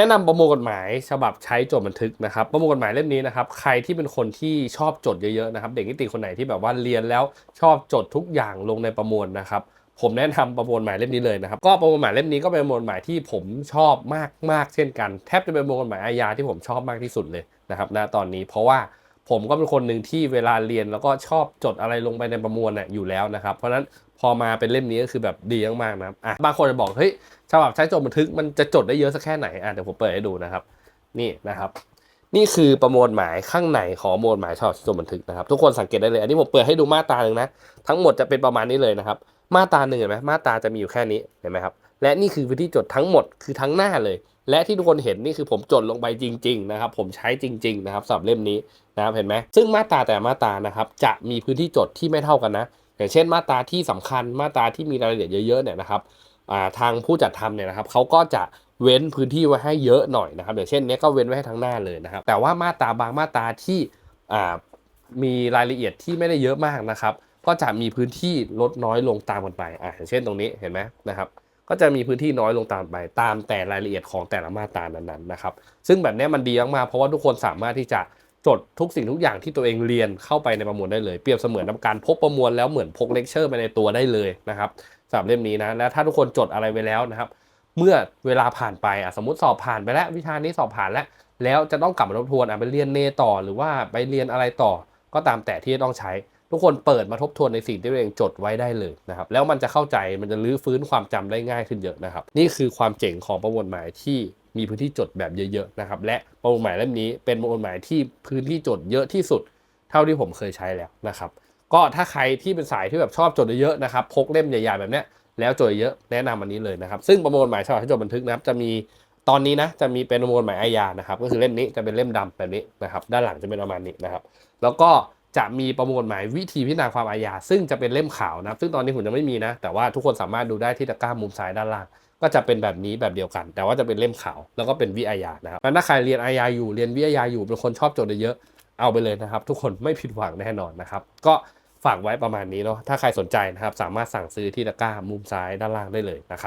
แนะนำประมวลกฎหมาย ฉบับใช้จดบันทึกนะครับ ประมวลกฎหมายเล่มนี้นะครับ ใครที่เป็นคนที่ชอบจดเยอะๆนะครับ เด็กนิติคนไหนที่แบบว่าเรียนแล้วชอบจดทุกอย่างลงในประมวลนะครับผมแนะนำประมวลหมายเล่มนี้เลยนะครับ ก็ประมวลหมายเล่มนี้ก็เป็นประมวลหมายที่ผมชอบมากมากๆเช่นกัน แทบจะเป็นประมวลหมายอาญาที่ผมชอบมากที่สุดเลยนะครับณตอนนี้เพราะว่า ผมก็เป็นคนหนึ่งที่เวลาเรียนแล้วก็ชอบจดอะไรลงไปในประมวลน่ะอยู่แล้วนะครับ เพราะฉะนั้นพอมาเป็นเล่มนี้ก็คือแบบดีมากๆนะครับอะบางคนจะบอกเฮ้ยฉบับใช้จดบันทึกมันจะจดได้เยอะสักแค่ไหนอะเดี๋ยวผมเปิดให้ดูนะครับ นี่นะครับนี่คือประมวลหมายข้างในของประมวลหมายฉบับจดบันทึกนะครับ ทุกคนสังเกตได้เลยอันนี้ผมเปิดให้ดูมาตราหนึ่งนะ ทั้งหมดจะเป็นประมาณนี้เลยนะครับ มาตราหนึ่งเห็นไหมมาตราจะมีอยู่แค่นี้เห็นไหมครับ และนี่คือพื้นที่จดทั้งหมดคือทั้งหน้าเลย และที่ทุกคนเห็นนี่คือผมจดลงไปจริง ๆ นะครับ ผมใช้จริง ๆ นะครับสำหรับเล่มนี้นะครับเห็นไหมซึ่งมาตราแต่มาตรานะครับ จะมีพื้นที่จดที่ไม่เท่ากันนะ อย่างเช่นมาตราที่สำคัญมาตราที่มีรายละเอียดเยอะๆเนี่ยนะครับาทางผู้จัดทำเนี่ยนะครับเขาก็จะเว้นพื้นที่ไว้ให้เยอะหน่อยนะครับอย่างเช่นนี้ก็เว้นไว้ให้ทั้งหน้าเลยนะครับ แต่ว่ามาตราบางมาตราที่มีรายละเอียดที่ไม่ได้เยอะมากนะครับ ก็จะมีพื้นที่ลดน้อยลงตามกันไปอ่าอย่างเช่นตรงนี้เห็นไหมนะครับ ก็จะมีพื้นที่น้อยลงตามไปตามแต่รายละเอียดของแต่ละมาตรานั้นๆนะครับ ซึ่งแบบนี้มันดีมากๆเพราะว่าทุกคนสามารถที่จะจดทุกสิ่งทุกอย่างที่ตัวเองเรียนเข้าไปในประมวลได้เลย เปรียบเสมือนกับการพกประมวลแล้วเหมือนพกเลคเชอร์ไปในตัวได้เลยนะครับสำหรับเล่มนี้นะแล้วถ้าทุกคนจดอะไรไว้แล้วนะครับ เมื่อเวลาผ่านไปอะสมมติสอบผ่านไปแล้ว วิชานี้สอบผ่านแล้ว แล้วจะต้องกลับมาทบทวนอะไปเรียนเนต่อหรือว่าไปเรียนอะไรต่อ ก็ตามแต่ที่จะต้องใช้ ทุกคนเปิดมาทบทวนในสิ่งที่ตัวเองจดไว้ได้เลยนะครับแล้วมันจะเข้าใจมันจะรื้อฟื้นความจำได้ง่ายขึ้นเยอะนะครับ นี่คือความเจ๋งของประมวลหมายที่มีพื้นที่จดแบบเยอะๆนะครับและประมวลหมายเล่มนี้เป็นประมวลหมายที่พื้นที่จดเยอะที่สุด เท่าที่ผมเคยใช้แล้วนะครับก็ถ้าใครที่เป็นสายที่แบบชอบจดเยอะๆนะครับพกเล่มใหญ่ๆแบบนี้แล้วจดเยอะแนะนำอันนี้เลยนะครับซึ่งประมวลหมายฉบับที่จดบันทึกนะครับจะมีตอนนี้นะจะมีเป็นประมวลหมายอาญานะครับก็คือเล่มนี้จะเป็นเล่มดำแบบนี้นะครับด้านหลังจะเป็นประมาณนี้นะครับแล้วก็ จะมีประมวลหมายวิธีพิจารณาความอาญาซึ่งจะเป็นเล่มขาวนะซึ่งตอนนี้ผมยังไม่มีนะ แต่ว่าทุกคนสามารถดูได้ที่ตะกร้ามุมซ้ายด้านล่างก็จะเป็นแบบนี้แบบเดียวกัน แต่ว่าจะเป็นเล่มขาวแล้วก็เป็นวิอาญานะครับถ้าใครเรียนอาญาอยู่เรียนวิอาญาอยู่เป็นคนชอบจดเยอะๆเอาไปเลยนะครับ ทุกคนไม่ผิดหวังแน่นอนนะครับ ก็ฝากไว้ประมาณนี้เนาะถ้าใครสนใจนะครับ สามารถสั่งซื้อที่ตะกร้ามุมซ้ายด้านล่างได้เลยนะครับ